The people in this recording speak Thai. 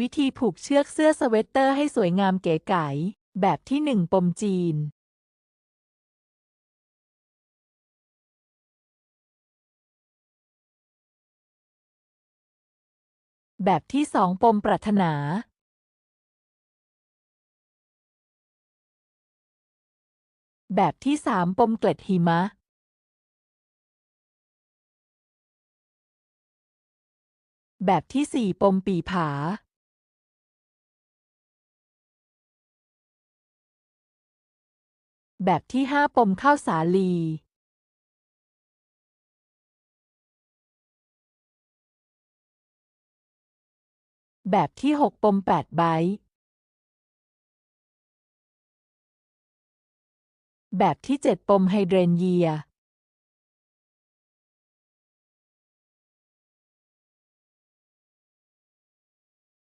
วิธีผูกเชือกเสื้อสเวตเตอร์ให้สวยงามเก๋ไก๋แบบที่หนึ่งปมจีน แบบที่สองปมปรารถนา แบบที่สามปมเกล็ดหิมะ แบบที่สี่ปมปีผา แบบที่ห้าปมข้าวสาลีแบบที่หกปมแปดไบต์แบบที่เจ็ดปมไฮเดรนเยีย